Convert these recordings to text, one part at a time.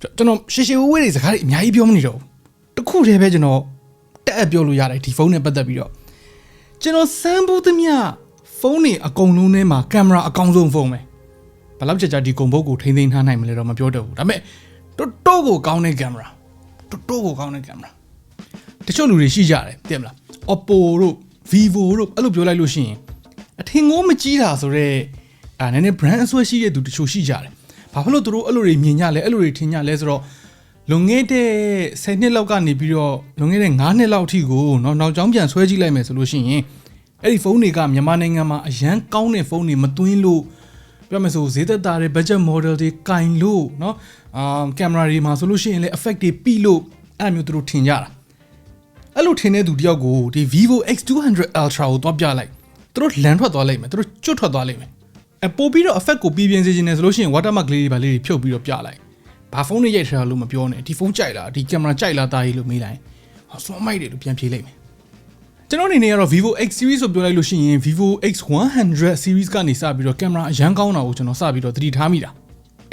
ကျွန်တော်ရှေရှေဝဝေးတွေစကားတွေအများကြီးပြောမနေတော့ဘူးတစ်ခုတည်းပဲကျွန်တော်တက်အပ်ပြောလို့ရတယ်ဒီဖုန်းနဲ့ပတ်သက်ပြီးတော့ကျွန်တော်စမ်းဘူးသမျှဖုန်းတွေအကုန်လုံးထဲမှာကင်မရာအကောင်းဆုံးဖုန်းပဲဘယ်လောက်ကြာကြာဒီဂုံဘုတ်ကိုထိန်းသိမ်းထားနိုင်မလဲတော့မပြောတော့ဘူးဒါပေမဲ့တော်တော်ကိုကောင်းတဲ့ကင်မရာတော်တော်ကိုကောင်းတဲ့ကင်မရာတချို့လူတွေရှိကြတယ်သိမလား Oppo တို့ Vivo တို့အဲ့လိုပြောလိုက်လို့ရှိရင်အထင်ကိုမကြီးတာဆိုတော့အာနည်းနည်း brand အဆွဲရှိတဲ့သူတချို့ရှိကြတယ် ဘာဖြစ်လို့သူတို့အဲ့လိုတွေမြင်ကြလဲအဲ့လိုတွေထင်ကြလဲဆိုတော့ လွန်ခဲ့တဲ့10နှစ်လောက်ကနေပြီးတော့လွန်ခဲ့တဲ့9နှစ်လောက်အထိကိုเนาะနောက်ကျောင်းပြန်ဆွဲကြည့်လိုက်မယ်ဆိုလို့ရှိရင်အဲ့ဒီဖုန်းတွေကမြန်မာနိုင်ငံမှာအရန်ကောင်းတဲ့ဖုန်းတွေမသွင်းလို့ပြောမယ်ဆိုဈေးသက်သာတဲ့ budget model တွေကင်လို့เนาะအာကင်မရာတွေမှာဆိုလို့ရှိရင်လည်း effect တွေပြီးလို့အဲ့လိုမျိုးသူတို့ထင်ကြတာအဲ့လိုထင်တဲ့သူတယောက်ကိုဒီ Vivo X200 Ultra ကိုသွားပြလိုက်သူတို့လန်ထွက်သွားလိုက်မယ်သူတို့ကျွတ်ထွက်သွားလိုက်မယ် အပို့ပြီးတော့ effect ကိုပြပြင်းစေချင်တယ်ဆိုလို့ရှိရင် watermark လေးတွေပါလေးတွေဖြုတ်ပြီးတော့ပြလိုက်ဘာဖုန်းနဲ့ရိုက်ထားလို့မပြောနဲ့ဒီဖုန်းကြိုက်လားဒီကင်မရာကြိုက်လားတာကြီးလို့မေးလိုက်ဟောစွမ်းမိုက်တယ်လို့ပြန်ဖြေလိုက်မယ်ကျွန်တော်အနေနဲ့ကတော့ Vivo X series ဆိုပြောလိုက်လို့ရှိရင် Vivo X100 series ကနေစပြီးတော့ကင်မရာအရန်ကောင်းတာကိုကျွန်တော်စပြီးတော့သတိထားမိတာ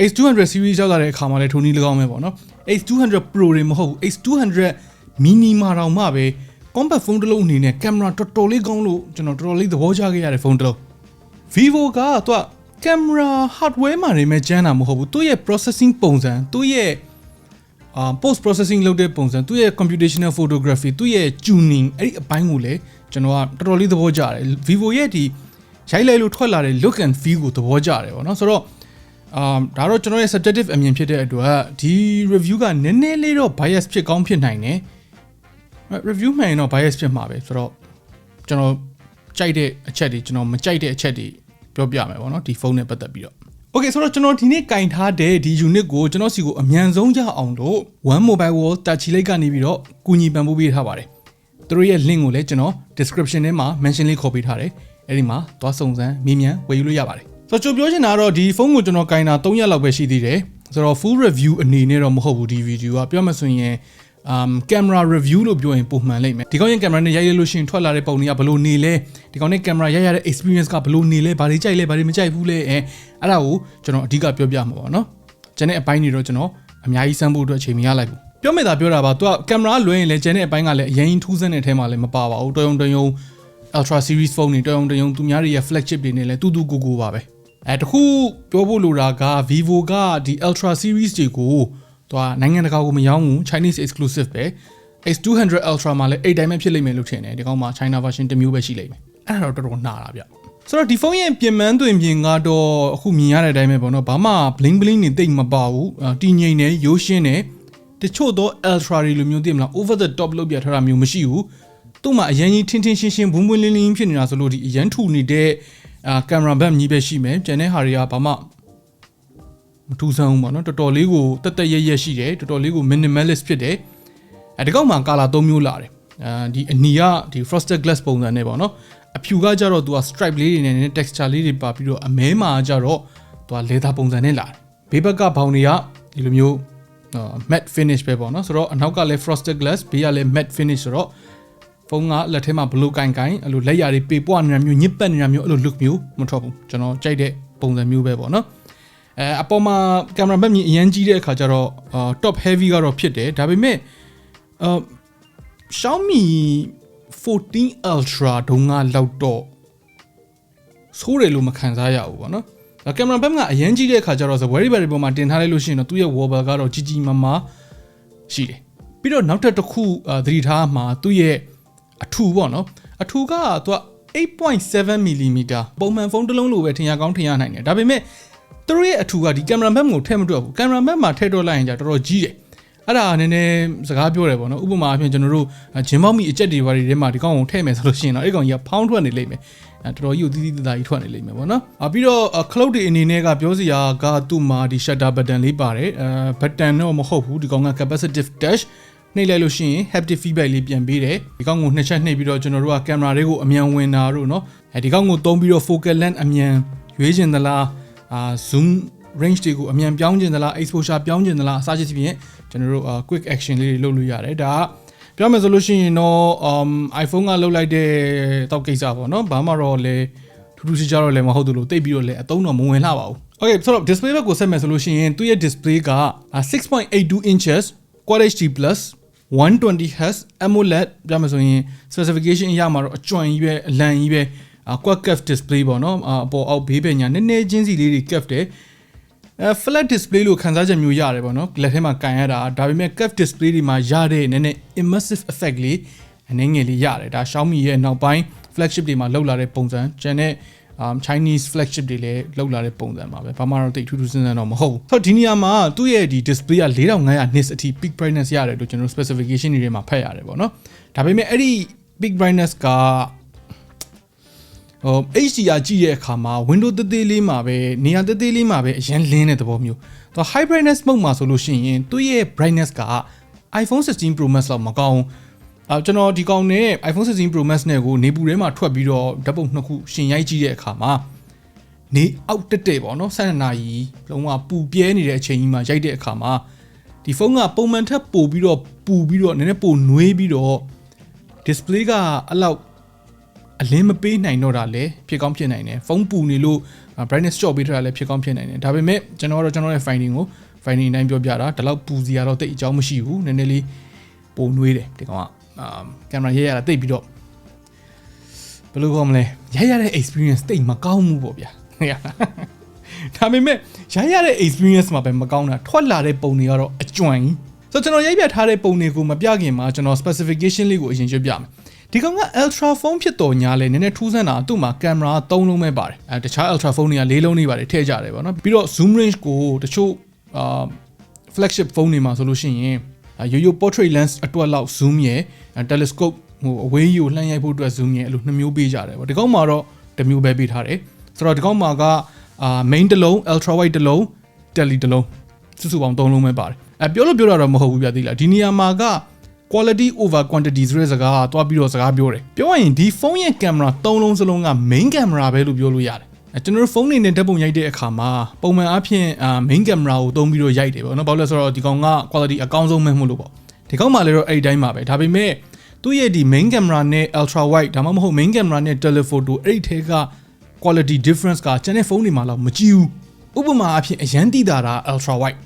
X200 series ရောက်လာတဲ့အခါမှာလည်းထုံနည်း၎င်းပဲပေါ့နော် X200 Pro တွေမဟုတ်ဘူး X200 mini မှာတောင်မှပဲ compact phone တစ်လုံးအနေနဲ့ကင်မရာတော်တော်လေးကောင်းလို့ကျွန်တော်တော်တော်လေးသဘောကျခဲ့ရတဲ့ဖုန်းတစ်လုံး Vivo ကသူကကင်မရာ hardware မှာနေမဲ့ကျန်းတာမဟုတ်ဘူးသူရဲ့ processing ပုံစံသူရဲ့အာ post processing လုပ်တဲ့ပုံစံသူရဲ့ computational photography သူရဲ့ tuning အဲ့ဒီအပိုင်းကိုလည်းကျွန်တော်ကတော်တော်လေးသဘောကျတယ် Vivo ရဲ့ဒီရိုက်လိုက်လို့ထွက်လာတဲ့ look and feel ကိုသဘောကျတယ်ပေါ့နော်ဆိုတော့အာဒါတော့ကျွန်တော်ရဲ့ subjective အမြင်ဖြစ်တဲ့အတွက်ဒီ review ကနည်းနည်းလေးတော့ bias ဖြစ်ကောင်းဖြစ်နိုင်တယ် review မှန်ရင်တော့ bias ဖြစ်မှာပဲဆိုတော့ကျွန်တော် ကြိုက်တဲ့အချက်တွေကျွန်တော်မကြိုက်တဲ့အချက်တွေပြောပြမယ်ပေါ့နော်ဒီဖုန်းနဲ့ပတ်သက်ပြီးတော့ Okay ဆိုတော့ကျွန်တော်ဒီနေ့ကင်ထားတဲ့ဒီ unit ကိုကျွန်တော်စီကိုအမြန်ဆုံးရအောင်လို့ One Mobile World တာချီလိုက်ကနေပြီးတော့ကူညီပံ့ပိုးပေးထားပါတယ်သူတို့ရဲ့ link ကိုလည်းကျွန်တော် description ထဲမှာ mention လေးခေါ်ပေးထားတယ်အဲ့ဒီမှာသွားစုံစမ်းမေးမြန်းဝယ်ယူလို့ရပါတယ်ဆိုတော့ကျွန်တော်ပြောချင်တာကတော့ဒီဖုန်းကိုကျွန်တော်ကင်တာ3ရက်လောက်ပဲရှိသေးတယ်ဆိုတော့ full review အနေနဲ့တော့မဟုတ်ဘူးဒီ video ကပြောမှဆိုရင် um camera review လို့ပြောရင်ပုံမှန်လိမ့်မယ်ဒီကောင်ရဲ့ camera နဲ့ရိုက်ရလို့ရှိရင်ထွက်လာတဲ့ပုံတွေကဘလို့နေလဲဒီကောင်နဲ့ camera ရိုက်ရတဲ့ experience ကဘလို့နေလဲဘာတွေကြိုက်လဲဘာတွေမကြိုက်ဘူးလဲအဲအဲ့ဒါကိုကျွန်တော်အဓိကပြောပြမှာပေါ့နော်ကျန်တဲ့အပိုင်းတွေတော့ကျွန်တော်အများကြီးစမ်းဖို့အတွက်အချိန်မရလိုက်ဘူးပြောမိတာပြောတာပါသူကကင်မရာလွှဲရင်လည်းကျန်တဲ့အပိုင်းကလည်းအရင်ထူးဆန်းတဲ့အထဲမှာလည်းမပါပါဘူးတော်ရုံတရုံ Ultra Series phone တွေတော်ရုံတရုံသူများတွေရဲ့ flagship တွေနဲ့လည်းတူတူကိုကိုပါပဲအဲတခုပြောဖို့လိုတာက Vivo ကဒီ Ultra Series တွေကို သွားနိုင်ငံတကာကိုမရောင်းဘူး Chinese exclusive ပဲ X200 Ultra မှာလည်းအဲ့တိုင်းပဲဖြစ်လိမ့်မယ်လို့ထင်တယ်ဒီကောင်မှာ China version တစ်မျိုးပဲရှိလိမ့်မယ်အဲ့ဒါတော့တော်တော်နှာတာဗျဆိုတော့ဒီဖုန်းရဲ့ပြင်ပန်းသွင်ပြင်ကတော့အခုမြင်ရတဲ့အတိုင်းပဲပေါ့နော်ဘာမှ bling bling နေတိတ်မပါဘူးတည်ငြိမ်နေရိုးရှင်းနေတချို့တော့ ultra တွေလိုမျိုးသိမလား over the top လောက်ပြထားတာမျိုးမရှိဘူးသူ့မှာအရင်ကြီးထင်းထင်းရှင်းရှင်းဘွန်းဘွန်းလင်းလင်းဖြစ်နေတာဆိုလို့ဒီအရန်ထူနေတဲ့အာကင်မရာဘက်မြည်ပဲရှိမယ်ကျန်တဲ့ဟာတွေကဘာမှ မထူးဆန်းဘူးပေါ့နော်တော်တော်လေးကိုတက်တက်ရက်ရက်ရှိတယ်တော်တော်လေးကို minimalist ဖြစ်တယ်အဲဒီကောက်မှာကာလာ၃မျိုးလာတယ်အဲဒီအနီကဒီ frosted glass ပုံစံနဲ့ပေါ့နော်အဖြူကကြတော့သူက stripe လေးတွေနဲ့ texture လေးတွေပါပြီးတော့အမဲမှာကြတော့သူက leather ပုံစံနဲ့လာတယ်ဘေးဘက်ကဘောင်တွေကဒီလိုမျိုး matte finish ပဲပေါ့နော်ဆိုတော့အနောက်ကလည်း frosted glass ဘေးကလည်း matte finish ဆိုတော့ဖုန်းကလက်ထဲမှာဘလူးကင်ကင်အဲ့လိုလက်ရာတွေပေပွားနေတာမျိုးညစ်ပတ်နေတာမျိုးအဲ့လို look မျိုးမထွက်ဘူးကျွန်တော်ကြိုက်တဲ့ပုံစံမျိုးပဲပေါ့နော် အဲအပေါ်မှာကင်မရာဘက်မြင်အရင်ကြီးတဲ့အခါကျတော့အာ top heavy ကတော့ဖြစ်တယ်ဒါပေမဲ့အာ Xiaomi 14 Ultra ဒုံကလောက်တော့ဆိုးတယ်လို့မခံစားရဘူးပေါ့နော်ဒါကင်မရာဘက်ကအရင်ကြီးတဲ့အခါကျတော့ very very ပေါ်မှာတင်ထားလိုက်လို့ရှိရင်တော့သူ့ရဲ့ wobble ကတော့ကြီးကြီးမားမားရှိတယ်ပြီးတော့နောက်ထပ်တစ်ခုအာသတိထားမှာသူ့ရဲ့အထူပေါ့နော်အထူကသူက8.7 mm ပုံမှန်ဖုန်းတစ်လုံးလိုပဲထင်ရကောင်းထင်ရနိုင်တယ်ဒါပေမဲ့ သူတို့ရဲ့အထူကဒီကင်မရာမက်ကိုထည့်မတွေ့ဘူးကင်မရာမက်မှာထည့်တော့လိုက်ရင်じゃတော်တော်ကြီးတယ်အဲ့ဒါနည်းနည်းစကားပြောတယ်ပေါ့နော်ဥပမာအဖြစ်ကျွန်တော်တို့ဂျင်းမောက်မီအချက်တွေဘာတွေထဲမှာဒီကောင်ကိုထည့်မယ်ဆိုလို့ရှိရင်တော့အဲ့ကောင်ကြီးကဖောင်းထွက်နေလိမ့်မယ်တော်တော်ကြီးကိုတီးတီးတားကြီးထွက်နေလိမ့်မယ်ပေါ့နော်အပြီးတော့ cloud တွေအနေနဲ့ကပြောစရာကသူ့မှာဒီ shutter button လေးပါတယ်အဲ button တော့မဟုတ်ဘူးဒီကောင်က capacitive touch နှိပ်လိုက်လို့ရှိရင် haptic feedback လေးပြန်ပေးတယ်ဒီကောင်ကိုနှစ်ချက်နှိပ်ပြီးတော့ကျွန်တော်တို့ကကင်မရာလေးကိုအမြန်ဝင်တာတို့နော်အဲဒီကောင်ကိုသုံးပြီးတော့ focal length အမြန်ရွေးချင်သလား အာ zoom range တွေကိုအမြန်ပြောင်းကျင်သလား exposure ပြောင်းကျင်သလားအစရှိသဖြင့်ကျွန်တော်တို့ quick action လေးတွေလုပ်လို့ရတယ်ဒါကပြောမယ်ဆိုလို့ရှိရင်တော့ um iPhone ကလုတ်လိုက်တဲ့တောက်ကိစ္စပေါ့နော်ဘာမှတော့လဲထူးထူးခြားခြားတော့လည်းမဟုတ်သလိုတိတ်ပြီးတော့လည်းအသုံးတော့မဝင်လှပါဘူး Okay ဆိုတော့ display ဘက်ကိုဆက်မယ်ဆိုလို့ရှိရင်သူ့ရဲ့ display က6.82 inches Quad HD+ 120Hz AMOLED ပြမယ်ဆိုရင် specification အရမှာတော့အကျွမ်းကြီးပဲအလံကြီးပဲ quad curve display ပေါ့နော်အာအပေါ်အောက်ဘေးပညာနည်းနည်းချင်းစီလေးတွေ curve တယ်အဲ flat display လို့ခံစားချက်မျိုးရတယ်ပေါ့နော်လက်ထဲမှာကန်ရတာဒါပေမဲ့ curve display တွေမှာရတဲ့နည်းနည်း immersive effect လေးအနေငယ်လေးရတယ်ဒါ Xiaomi ရဲ့နောက်ပိုင်း flagship တွေမှာလောက်လာတဲ့ပုံစံကျန်တဲ့ um Chinese flagship တွေလည်းလောက်လာတဲ့ပုံစံပါပဲဘာမှတော့တိတ်ထူးထူးဆန်းဆန်းတော့မဟုတ်ဘူးဆိုတော့ဒီနေရာမှာသူ့ရဲ့ဒီ display က4500 nits အထိ peak brightness ရတယ်လို့ကျွန်တော် specification တွေထဲမှာဖတ်ရတယ်ပေါ့နော်ဒါပေမဲ့အဲ့ဒီ peak brightness က ဟို HDR ကြည့်တဲ့အခါမှာ window သေးသေးလေးမှာပဲနေရာသေးသေးလေးမှာပဲအရင်လင်းတဲ့သဘောမျိုးသူ high brightness mode မှာဆိုလို့ရှိရင်သူ့ရဲ့ brightness က iPhone 16 Pro Max လောက်မကောင်းအဲကျွန်တော်ဒီကောင်နဲ့ iPhone 16 Pro Max နဲ့ကိုနေပူထဲမှာထွက်ပြီးတော့ဓာတ်ပုံနှစ်ခုရှင်ရိုက်ကြည့်တဲ့အခါမှာနေအောက်တက်တဲ့ပေါ့နော်12နာရီလုံးဝပူပြဲနေတဲ့အချိန်ကြီးမှာရိုက်တဲ့အခါမှာဒီဖုန်းကပုံမှန်ထက်ပိုပြီးတော့ပူပြီးတော့နည်းနည်းပိုနွေးပြီးတော့ display ကအဲ့လောက် အလင်းမပေးနိုင်တော့တာလည်းဖြစ်ကောင်းဖြစ်နိုင်တယ်ဖုန်းပူနေလို့ brightness ကျော့ပေးထားတာလည်းဖြစ်ကောင်းဖြစ်နိုင်တယ်ဒါပေမဲ့ကျွန်တော်ကတော့ကျွန်တော်ရဲ့ finding ကို finding တိုင်းပြောပြတာဒါလောက်ပူစီရတော့တိတ်အကြောင်းမရှိဘူးနည်းနည်းလေးပိုနွေးတယ်ဒီကောင်ကအာကင်မရာရဲရတာတိတ်ပြီးတော့ဘယ်လိုကောမလဲရရတဲ့ experience တိတ်မကောင်းဘူးပေါ့ဗျာဒါပေမဲ့ရရတဲ့ experience မှာပဲမကောင်းတာထွက်လာတဲ့ပုံတွေကတော့အကျွမ်းကြီးဆိုတော့ကျွန်တော်ရိုက်ပြထားတဲ့ပုံတွေကိုမပြခင်မှာကျွန်တော် specification လေးကိုအရင်ရွှေ့ပြမယ် ဒီကောင်က ultra phone ဖြစ်တော်ညာလဲနည်းနည်းထူးဆန်းတာသူ့မှာကင်မရာ၃လုံးပဲပါတယ်အဲတခြား ultra phone တွေက၄လုံးနေပါတယ်ထည့်ကြတယ်ပေါ့နော်ပြီးတော့ zoom range ကိုတချို့အာ flagship phone တွေမှာဆိုလို့ရှိရင်ရိုးရိုး portrait lens အတွက်လောက် zoom ရယ် telescope ဟိုအဝေးကြီးကိုလှမ်းရိုက်ဖို့အတွက် zoom ရယ်အဲ့လိုနှစ်မျိုးပေးကြတယ်ပေါ့ဒီကောင်မှာတော့တစ်မျိုးပဲပေးထားတယ်ဆိုတော့ဒီကောင်မှာကအာ main တစ်လုံး ultra wide တစ်လုံး tele တစ်လုံးစုစုပေါင်း၃လုံးပဲပါတယ်အဲပြောလို့ပြောတာတော့မဟုတ်ဘူးပြသေးလားဒီနေရာမှာက quality over quantity ဆိုတဲ့စကားကတွားပြီးတော့စကားပြောတယ်ပြောရရင်ဒီဖုန်းရဲ့ကင်မရာ၃လုံးစလုံးက main camera ပဲလို့ပြောလို့ရတယ်အဲကျွန်တော်တို့ဖုန်းနေနဲ့ဓာတ်ပုံရိုက်တဲ့အခါမှာပုံမှန်အားဖြင့်အာ main camera ကိုသုံးပြီးတော့ရိုက်တယ်ပေါ့နော်ဘာလို့လဲဆိုတော့ဒီကောင်က quality အကောင်းဆုံးပဲမဟုတ်လို့ပေါ့ဒီကောင်မှလည်းတော့အဲ့ဒီတိုင်းပါပဲဒါပေမဲ့သူ့ရဲ့ဒီ main camera နဲ့ ultra wide ဒါမှမဟုတ် main camera နဲ့ telephoto အဲ့ဒီထဲက quality difference ကကျန်တဲ့ဖုန်းတွေမှာတော့မကြည့်ဘူးဥပမာအဖြစ်အရန်တိတာတာ ultra wide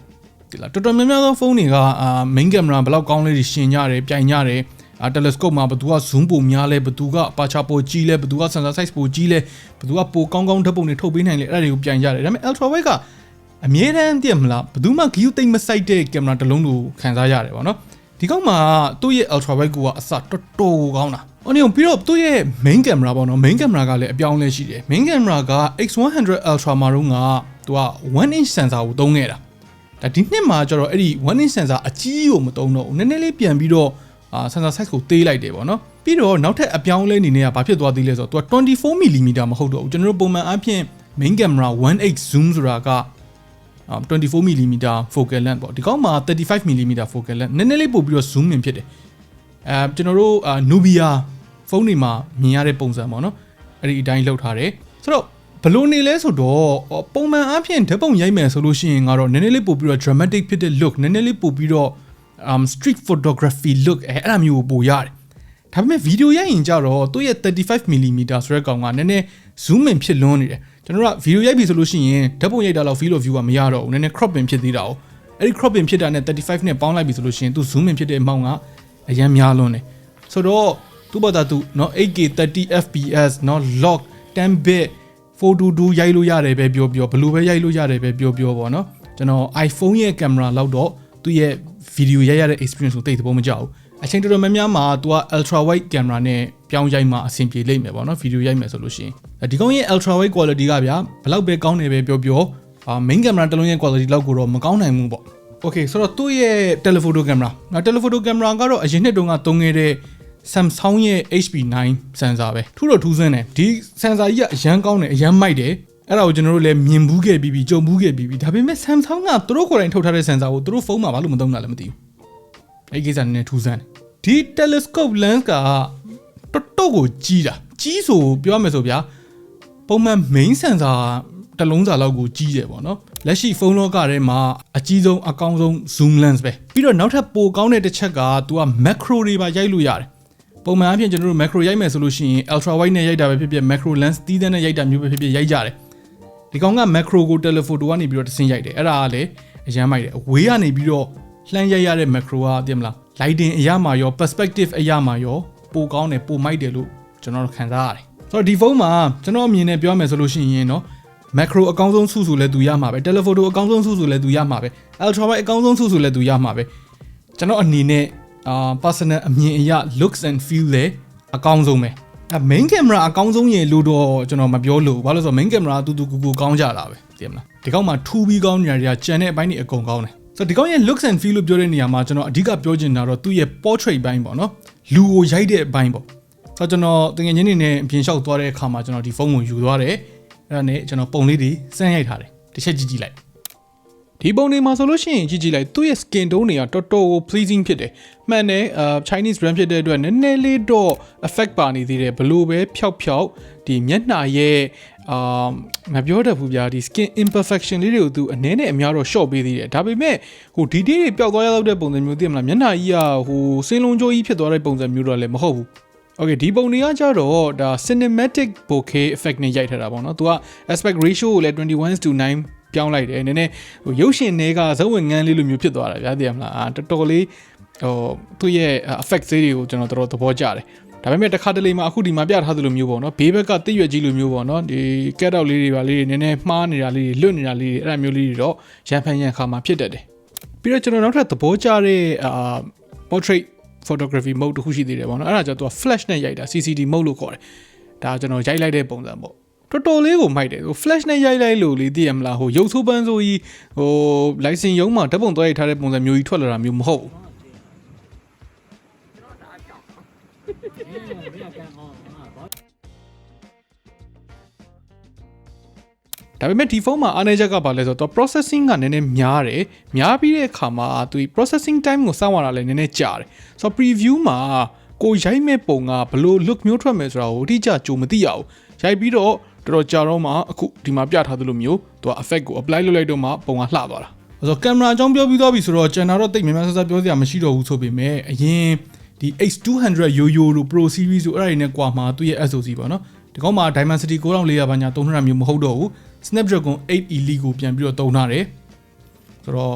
ဒီလားတော်တော်များများသောဖုန်းတွေကအာ main camera ဘယ်လောက်ကောင်းလဲတွေရှင်ကြတယ်ပြိုင်ကြတယ်အာ telescope မှာဘသူက zoom ပိုများလဲဘသူက aperture ပိုကြီးလဲဘသူက sensor size ပိုကြီးလဲဘသူကပိုကောင်းကောင်းဓာတ်ပုံတွေထုတ်ပေးနိုင်လဲအဲ့ဒါတွေကိုပြိုင်ကြတယ်ဒါပေမဲ့ ultra wide ကအမြဲတမ်းတည်မလားဘသူမှ view သိမ့်မဆိုင်တဲ့ camera တစ်လုံးကိုခံစားရတယ်ပေါ့နော်ဒီကောင်မှာသူ့ရဲ့ ultra wide ကအစတော်တော်ကောင်းတာ။အော်နေပြီးတော့သူ့ရဲ့ main camera ပေါ့နော် main camera ကလည်းအပြောင်းလဲရှိတယ် main camera က X100 Ultra မှာတော့ကသူက1 inch sensor ကိုသုံးခဲ့တာ ဒါဒီနှစ်မှာကျတော့အဲ့ဒီ1 inch sensor အကြီးကိုမသုံးတော့ဘူးနည်းနည်းလေးပြန်ပြီးတော့အာ sensor size ကိုသေးလိုက်တယ်ပေါ့နော်ပြီးတော့နောက်ထပ်အပြောင်းလဲအနေနဲ့ကဘာဖြစ်သွားသေးလဲဆိုတော့သူက 24mm မဟုတ်တော့ဘူးကျွန်တော်တို့ပုံမှန်အားဖြင့် main camera 1x zoom ဆိုတာက 24mm focal length ပေါ့ဒီကောက်မှာ 35mm focal length နည်းနည်းလေးပို့ပြီးတော့ zoom in ဖြစ်တယ်အဲကျွန်တော်တို့ Nubia ဖုန်းတွေမှာမြင်ရတဲ့ပုံစံပေါ့နော်အဲ့ဒီအတိုင်းလောက်ထားတယ်ဆိုတော့ ဘလို့နေလဲဆိုတော့ပုံမှန်အားဖြင့်ဓာတ်ပုံရိုက်မယ်ဆိုလို့ရှိရင်ကတော့နည်းနည်းလေးပို့ပြီးတော့ dramatic ဖြစ်တဲ့ look နည်းနည်းလေးပို့ပြီးတော့ um street photography look အဲအဲ့လိုမျိုးကိုပို့ရတယ်ဒါပေမဲ့ဗီဒီယိုရိုက်ရင်ကြတော့သူ့ရဲ့ 35mm ဆိုတဲ့ကောင်ကနည်းနည်း zoom in ဖြစ်လွန်းနေတယ်ကျွန်တော်တို့ကဗီဒီယိုရိုက်ပြီဆိုလို့ရှိရင်ဓာတ်ပုံရိုက်တာလောက် field of view ကမရတော့ဘူးနည်းနည်း crop in ဖြစ်သေးတာ哦အဲ့ဒီ crop in ဖြစ်တာနဲ့35နဲ့ပေါင်းလိုက်ပြီဆိုလို့ရှိရင်သူ zoom in ဖြစ်တဲ့အမောင်းကအရန်များလွန်းတယ်ဆိုတော့သူ့ဘာသာသူเนาะ 8K 30 fps เนาะ log 10 bit 422ရိုက်လို့ရတယ်ပဲပြောပြောဘယ်လိုပဲရိုက်လို့ရတယ်ပဲပြောပြောပေါ့နော်ကျွန်တော် iPhone ရဲ့ကင်မရာလောက်တော့သူ့ရဲ့ဗီဒီယိုရိုက်ရတဲ့ experience ကိုသိတဲ့ပုံမကြောက်ဘူးအချိန်တော်တော်များများမှာသူက ultra wide ကင်မရာနဲ့ပြောင်းရိုက်မှာအဆင်ပြေလိမ့်မယ်ပေါ့နော်ဗီဒီယိုရိုက်မယ်ဆိုလို့ရှိရင်ဒီကောင်ရဲ့ ultra wide quality ကဗျာဘလောက်ပဲကောင်းတယ်ပဲပြောပြော main ကင်မရာတစ်လုံးရဲ့ quality လောက်ကိုတော့မကောင်းနိုင်ဘူးပေါ့ okay ဆိုတော့သူ့ရဲ့ telephoto camera နော် telephoto camera ကတော့အရင်နှစ်တုန်းကသုံးခဲ့တဲ့ Samsung ရဲ့ HP9 sensor ပဲထူတော့ထူးဆန်းတယ်ဒီ sensor ကြီးကအရန်ကောင်းတယ်အရန်မိုက်တယ်အဲ့ဒါကိုကျွန်တော်တို့လည်းမြင်ဘူးခဲ့ပြီးပြီးကြုံဘူးခဲ့ပြီးပြီးဒါပေမဲ့ Samsung ကသူတို့ကိုယ်တိုင်ထုတ်ထားတဲ့ sensor ကိုသူတို့ဖုန်းမှာဘာလို့မသုံးတာလဲမသိဘူးအဲ့ဒီကိစ္စနည်းနည်းထူးဆန်းတယ်ဒီ telescope lens ကတော်တော်ကိုကြီးတာကြီးဆိုပြောရမယ်ဆိုဗျာပုံမှန် main sensor တစ်လုံးစာလောက်ကိုကြီးတယ်ပေါ့နော်လက်ရှိဖုန်းလောကထဲမှာအကြီးဆုံးအကောင်းဆုံး zoom lens ပဲပြီးတော့နောက်ထပ်ပိုကောင်းတဲ့တစ်ချက်က तू က macro တွေပါရိုက်လို့ရတယ် ပုံမှန်အပြင်ကျွန်တော်တို့ macro ရိုက်မယ်ဆိုလို့ရှိရင် ultra wide နဲ့ရိုက်တာပဲဖြစ်ဖြစ် macro lens သီးသန့်နဲ့ရိုက်တာမျိုးပဲဖြစ်ဖြစ်ရိုက်ကြတယ်ဒီကောင်က macro ကို telephoto ကနေပြီးတော့တဆင့်ရိုက်တယ်အဲ့ဒါကလည်းအရမ်းမိုက်တယ်အဝေးကနေပြီးတော့လှမ်းရိုက်ရတဲ့ macro ကသိမလား lighting အရမှာရော perspective အရမှာရောပိုကောင်းတယ်ပိုမိုက်တယ်လို့ကျွန်တော်ခံစားရတယ်ဆိုတော့ဒီဖုန်းမှာကျွန်တော်အမြင်နဲ့ပြောမယ်ဆိုလို့ရှိရင်နော်မက်ခရိုအကောင်းဆုံးစုစုလည်းသူရမှာပဲတယ်လီဖိုတိုအကောင်းဆုံးစုစုလည်းသူရမှာပဲအယ်ထရာဝိုက်အကောင်းဆုံးစုစုလည်းသူရမှာပဲကျွန်တော်အနေနဲ့ အာ personal အမြင်အရ looks and feel လဲအကောင်းဆုံးပဲအဲ main camera အကောင်းဆုံးရေလို့တော့ကျွန်တော်မပြောလို့ဘာလို့လဲဆိုတော့ main camera တူတူကူကူကောင်းကြတာပဲသိမလားဒီကောက်မှာ 2B ကောင်းနေတာတွေကကျန်တဲ့အပိုင်းတွေအကုန်ကောင်းတယ်ဆိုတော့ဒီကောက်ရဲ့ looks and feel လို့ပြောတဲ့နေရာမှာကျွန်တော်အဓိကပြောချင်တာတော့သူ့ရဲ့ portrait ဘိုင်းပေါ့နော်လူကိုရိုက်တဲ့အပိုင်းပေါ့ဆိုတော့ကျွန်တော်တကယ်ချင်းနေနဲ့အပြင်လျှောက်သွားတဲ့အခါမှာကျွန်တော်ဒီဖုန်းကိုယူသွားတယ်အဲ့ဒါနဲ့ကျွန်တော်ပုံလေးတွေစမ်းရိုက်ထားတယ်တစ်ချက်ကြည့်ကြည့်လိုက် ဒီပုံတွေမှာဆိုလို့ရှိရင်ကြည့်ကြည့်လိုက်သူ့ရဲ့ skin tone တွေကတော်တော်ကို pleasing ဖြစ်တယ်မှန်တယ်အာ Chinese brand ဖြစ်တဲ့အတွက်နည်းနည်းလေးတော့ effect ပါနေသေးတယ်ဘလို့ပဲဖြောက်ဖြောက်ဒီမျက်နှာရဲ့အာမပြောတတ်ဘူးဗျာဒီ skin imperfection လေးတွေကိုသူအနည်းနဲ့အများတော့ short ပေးသေးတယ်ဒါပေမဲ့ဟို detail တွေပျောက်သွားရတော့တဲ့ပုံစံမျိုးသိမလားမျက်နှာကြီးကဟိုစင်းလုံးကြိုးကြီးဖြစ်သွားတဲ့ပုံစံမျိုးတော့လည်းမဟုတ်ဘူး Okay ဒီပုံတွေကကြတော့ဒါ cinematic bokeh effect နဲ့ရိုက်ထားတာပေါ့နော်။ तू က aspect ratio ကိုလည်း21:9 ပြောင်းလိုက်တယ်။နည်းနည်းဟိုရုပ်ရှင်တွေကဇဝင်ငန်းလေးလိုမျိုးဖြစ်သွားတာဗျာသိရမလား။အာတော်တော်လေးဟိုသူ့ရဲ့ effect သေးတွေကိုကျွန်တော်တော်တော်သဘောကျတယ်။ဒါပေမဲ့တစ်ခါတလေမှာအခုဒီမှာပြထားသလိုမျိုးပေါ့နော်ဘေးဘက်ကတိရွက်ကြီးလိုမျိုးပေါ့နော်ဒီကက်တော့လေးတွေပါလေးတွေနည်းနည်းမှားနေတာလေးတွေလွတ်နေတာလေးတွေအဲ့ဒါမျိုးလေးတွေတော့ရန်ဖန်ရန်ခါမှာဖြစ်တတ်တယ်ပြီးတော့ကျွန်တော်နောက်ထပ်သဘောကျတဲ့အာ portrait photography mode တခုရှိသေးတယ်ပေါ့နော်အဲ့ဒါကြောင့်သူက flash နဲ့ရိုက်တာ CCD mode လို့ခေါ်တယ်ဒါကျွန်တော်ရိုက်လိုက်တဲ့ပုံစံပေါ့ တော်တော်လေးကိုမိုက်တယ်ဟို flash နဲ့ရိုက်လိုက်လို့လေသိရမလားဟိုရုပ်ဆိုးပန်းဆိုကြီးဟို license ရုံးမှာဓာတ်ပုံသွားရိုက်ထားတဲ့ပုံစံမျိုးကြီးထွက်လာတာမျိုးမဟုတ်ဘူးဒါပေမဲ့ဒီဖုန်းမှာအားနည်းချက်ကဘာလဲဆိုတော့ processing ကနည်းနည်းများတယ်များပြီးတဲ့အခါမှာသူ processing time ကိုစောင့်ရတာလည်းနည်းနည်းကြာတယ်ဆိုတော့ preview မှာကိုရိုက်မဲ့ပုံကဘလို့ look မျိုးထွက်မယ်ဆိုတာကိုအတိအကျကြိုမသိရဘူးရိုက်ပြီးတော့ တော်တော်ကြာတော့မှအခုဒီမှာပြထားသလိုမျိုးသူက effect ကို apply လုပ်လိုက်တော့မှပုံကလှသွားတာဆိုတော့ကင်မရာအကြောင်းပြောပြီးသွားပြီဆိုတော့ကျန်တာတော့တိတ်များများဆဆပြောစရာမရှိတော့ဘူးဆိုပေမဲ့အရင်ဒီ H200 Yo-Yo တို့ Pro Series တို့အဲ့ဒါတွေနဲ့ကွာမှာသူ့ရဲ့ SoC ပေါ့နော်ဒီကောင်မှာ Dimensity 9400ဘာညာသုံးထားတာမျိုးမဟုတ်တော့ဘူး Snapdragon 8 Elite ကိုပြန်ပြီးတော့သုံးထားတယ်ဆိုတော့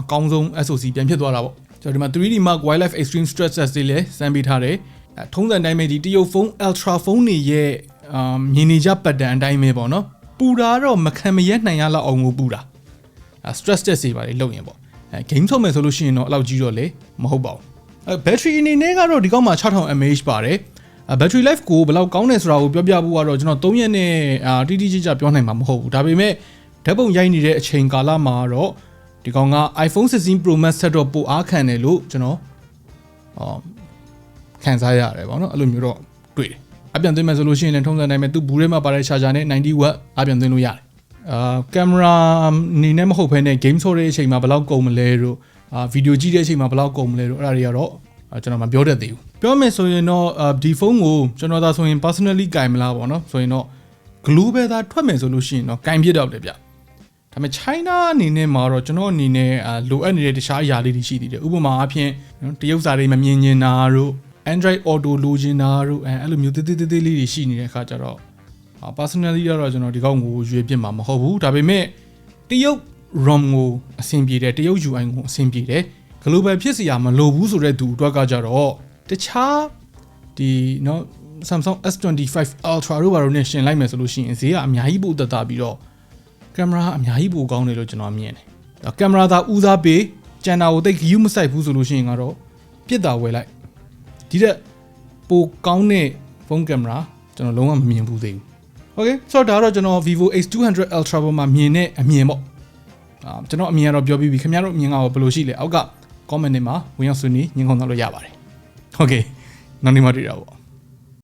အကောင်းဆုံး SoC ပြန်ဖြစ်သွားတာပေါ့ကျွန်တော်ဒီမှာ 3D Mark Wildlife Extreme Stress Test တွေလည်းစမ်းပေးထားတယ်အဲထုံးစံတိုင်းပဲဒီတရုတ်ဖုန်း Ultra ဖုန်းတွေရဲ့ အာမြင်နေကြပတ်တန်အတိုင်းပဲပေါ့နော်ပူတာတော့မခံမရက်နိုင်ရလောက်အောင်ကိုပူတာအဲ stress test တွေပါလေလုပ်ရင်ပေါ့အဲ game ထုတ်မယ်ဆိုလို့ရှိရင်တော့အဲ့လောက်ကြီးတော့လေမဟုတ်ပါဘူးအဲ battery အနေနဲ့ကတော့ဒီကောက်မှာ6000 mAh ပါတယ်အဲ battery life ကိုဘယ်လောက်ကောင်းတယ်ဆိုတာကိုပြောပြဖို့ကတော့ကျွန်တော်3ရက်နဲ့အာတိတိကျကျပြောနိုင်မှာမဟုတ်ဘူးဒါပေမဲ့ဓာတ်ပုံရိုက်နေတဲ့အချိန်ကာလမှာတော့ဒီကောင်က iPhone 16 Pro Max ဆက်တော့ပိုအားခံတယ်လို့ကျွန်တော်အော်ခံစားရတယ်ပေါ့နော်အဲ့လိုမျိုးတော့တွေ့တယ် အပြန်သွင်းမယ်ဆိုလို့ရှိရင်လည်းထုံးစံတိုင်းပဲသူဘူးထဲမှာပါတဲ့ charger နဲ့90 watt အပြန်သွင်းလို့ရတယ်အာကင်မရာနေနဲ့မဟုတ်ဘဲနဲ့ game ဆော့တဲ့အချိန်မှာဘယ်လောက်ကုန်မလဲတို့အာဗီဒီယိုကြည့်တဲ့အချိန်မှာဘယ်လောက်ကုန်မလဲတို့အဲ့ဒါတွေကတော့ကျွန်တော်မပြောတတ်သေးဘူးပြောမယ်ဆိုရင်တော့ဒီဖုန်းကိုကျွန်တော်သာဆိုရင် personally ကင်မလားပေါ့နော်ဆိုရင်တော့ global သာထွက်မယ်ဆိုလို့ရှိရင်တော့ကင်ပြစ်တော့တယ်ဗျဒါပေမဲ့ China အနေနဲ့မှာတော့ကျွန်တော်အနေနဲ့လိုအပ်နေတဲ့တခြားအရာလေးတွေရှိသေးတယ်ဥပမာအဖြစ်တရုပ်စာတွေမမြင်ကျင်တာတို့ Android Auto လိုချင်တာတို့အဲအဲ့လိုမျိုးတေးသေးသေးလေးတွေရှိနေတဲ့အခါကျတော့ personally ကတော့ကျွန်တော်ဒီကောက်ကိုရွေးပြစ်မှာမဟုတ်ဘူးဒါပေမဲ့တရုတ် ROM ကိုအဆင်ပြေတယ်တရုတ် UI ကိုအဆင်ပြေတယ် global ဖြစ်စရာမလိုဘူးဆိုတဲ့သူအတွက်ကကြတော့တခြားဒီเนาะ Samsung S25 Ultra တို့ဘာလို့နဲ့ရှင်လိုက်မယ်ဆိုလို့ရှိရင်ဈေးကအများကြီးပိုသက်သာပြီးတော့ကင်မရာအများကြီးပိုကောင်းတယ်လို့ကျွန်တော်မြင်တယ်။ကင်မရာသာဦးစားပေးကျန်တာကိုတိတ် view မဆိုင်ဘူးဆိုလို့ရှိရင်ကတော့ပြစ်တာဝယ်လိုက် ဒီတဲ့ပိုကောင်းတဲ့ဖုန်းကင်မရာကျွန်တော်လုံးဝမမြင်ဘူးသေးဘူး။ Okay ဆိုတော့ဒါကတော့ကျွန်တော် Vivo X200 Ultra ပေါ်မှာမြင်တဲ့အမြင်ပေါ့။အာကျွန်တော်အမြင်ကတော့ပြောပြီးပြီခင်ဗျားတို့အမြင်ကဘယ်လိုရှိလဲအောက်က comment တွေမှာဝင်ရောက်ဆွေးနွေးညှင်းခုန်သွားလို့ရပါတယ်။ Okay နောက်နေ့မှတွေ့တာပေါ့